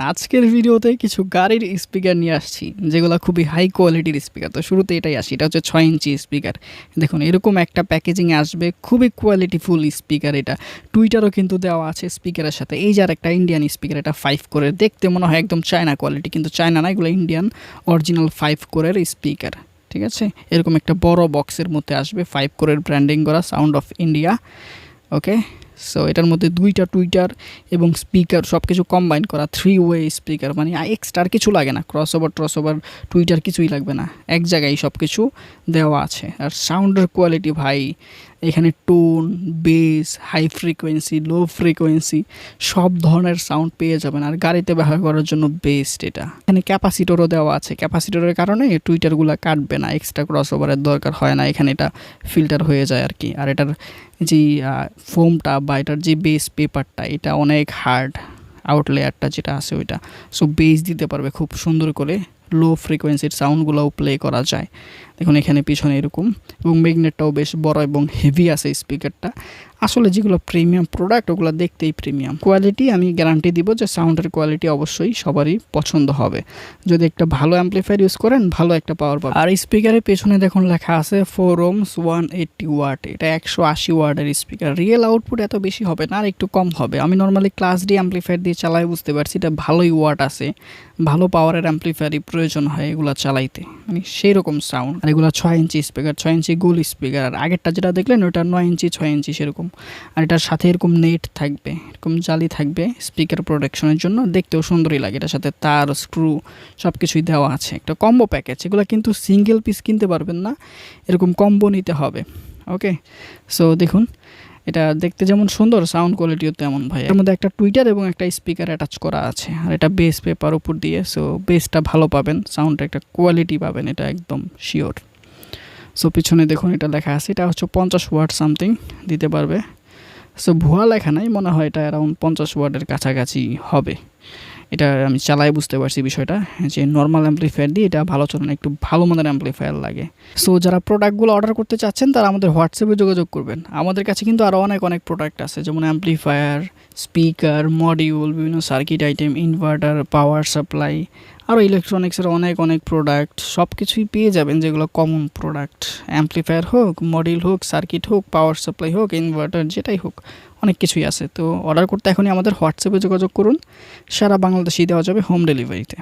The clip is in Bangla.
আজকের ভিডিওতে কিছু গাড়ির স্পিকার নিয়ে আসছি, যেগুলো খুবই হাই কোয়ালিটির স্পিকার তো শুরুতে এটাই আসি, এটা হচ্ছে ছয় ইঞ্চি স্পিকার দেখুন, এরকম একটা প্যাকেজিংয়ে আসবে, খুবই কোয়ালিটিফুল স্পিকার এটা। টুইটারও কিন্তু দেওয়া আছে স্পিকারের সাথে। এই যে আর একটা ইন্ডিয়ান স্পিকার এটা ফাইভ কোরের দেখতে মনে হয় একদম চায়না কোয়ালিটি কিন্তু চায়না না, এগুলো ইন্ডিয়ান অরিজিনাল ফাইভ কোরের স্পিকার ঠিক আছে? এরকম একটা বড় বক্সের মধ্যে আসবে ফাইভ কোরের ব্র্যান্ডিং করা sound of India okay so এটার মধ্যে দুইটা টুইটার এবং স্পিকার সব কিছু কম্বাইন করা থ্রি ওয়ে স্পিকার মানে এক্সট্রা কিছু লাগে না। ক্রস ওভার ট্রস ওভার টুইটার কিছুই লাগবে না। এক জায়গায় সব কিছু দেওয়া আছে। আর সাউন্ডের কোয়ালিটি ভাই, এখানে tone bass high frequency low frequency সব ধরনের সাউন্ড পেয়ে যাবেন। আর গাড়িতে ব্যবহার করার জন্য বেস্ট এটা। এখানে ক্যাপাসিটরও দেওয়া আছে। ক্যাপাসিটরের কারণে টুইটারগুলো কাটবে না। এক্সট্রা ক্রস ওভারের দরকার হয় না। এখানে এটা ফিল্টার হয়ে যায় আর কি। আর এটার যে ফোমটা বা এটার যে বেস পেপারটা এটা অনেক হার্ড আউটলেয়ারটা যেটা আছে ওইটা। সো বেস দিতে পারবে খুব সুন্দর করে লো ফ্রিকোয়েন্সির সাউন্ডগুলোও প্লে করা যায়। দেখুন এখানে পিছনে এরকম এবং ম্যাগনেটটাও বেশ বড় এবং হেভি আছে স্পিকারটা আসলে যেগুলো প্রিমিয়াম প্রোডাক্ট ওগুলো দেখতেই প্রিমিয়াম কোয়ালিটি আমি গ্যারান্টি দিব যে সাউন্ডের কোয়ালিটি অবশ্যই সবারই পছন্দ হবে। যদি একটা ভালো অ্যাম্পলিফায়ার ইউজ করেন, ভালো একটা পাওয়ার পাবেন। আর স্পিকারের পেছনে দেখুন লেখা আছে four ohms one eighty watt এটা একশো আশি ওয়ার্ডের স্পিকার রিয়েল আউটপুট এত বেশি হবে না, আর একটু কম হবে। আমি নর্মালি ক্লাস ডি অ্যাম্পলিফায়ার দিয়ে চালাই, বুঝতে পারছি। এটা ভালোই ওয়াট আছে। ভালো পাওয়ারের অ্যাম্পলিফায়ারই প্রয়োজন হয় এগুলো চালাইতে। মানে সেই রকম সাউন্ড আর এগুলো ছয় ইঞ্চি স্পিকার ছয় ইঞ্চি গোল স্পিকার আর আগেরটা যেটা দেখলেন ওটা নয় ইঞ্চি, ছয় ইঞ্চি সেরকম। আর এটার সাথে এরকম নেট থাকবে, এরকম জালি থাকবে স্পিকার প্রোটেকশনের জন্য, দেখতেও সুন্দরই লাগে এটার সাথে তার স্ক্রু সব কিছুই দেওয়া আছে। একটা কম্বো প্যাকেজ এগুলো কিন্তু সিঙ্গেল পিস কিনতে পারবেন না, এরকম কম্বো নিতে হবে ওকে সো দেখুন এটা দেখতে যেমন সুন্দর সাউন্ড কোয়ালিটিও তেমন ভাই। এর মধ্যে একটা টুইটার এবং একটা স্পিকার অ্যাটাচ করা আছে, আর এটা বেস পেপার উপর দিয়ে সো বেসটা ভালো পাবেন সাউন্ডটা একটা কোয়ালিটি পাবেন, এটা একদম শিওর সো পিছনে দেখুন এটা লেখা আছে, এটা হচ্ছে পঞ্চাশ ওয়ার্ড সামথিং দিতে পারবে। সো ভুয়া লেখা নাই, মনে হয় এটা অ্যারাউন্ড পঞ্চাশ ওয়ার্ডের কাছাকাছি হবে। এটা আমি চালাই বুঝতে পারছি বিষয়টা, যে নর্মাল অ্যাম্পলিফায়ার দিয়ে এটা ভালো চলে না, একটু ভালো মানের অ্যাম্পলিফায়ার লাগে। সো যারা প্রোডাক্টগুলো অর্ডার করতে চাচ্ছেন, তারা আমাদের হোয়াটসঅ্যাপে যোগাযোগ করবেন। আমাদের কাছে কিন্তু আরও অনেক অনেক প্রোডাক্ট আছে, যেমন অ্যাম্পলিফায়ার স্পিকার মডিউল বিভিন্ন circuit item inverter power supply আরও ইলেকট্রনিক্সের অনেক অনেক প্রোডাক্ট সব কিছুই পেয়ে যাবেন যেগুলো কমন প্রোডাক্ট অ্যাম্পলিফায়ার হোক মডিউল হোক সার্কিট হোক পাওয়ার সাপ্লাই হোক ইনভার্টার যেটাই হোক, অনেক কিছুই আছে। তো অর্ডার করতে এখনই আমাদের হোয়াটসঅ্যাপে যোগাযোগ করুন। সারা বাংলাদেশেই দেওয়া যাবে হোম ডেলিভারিতে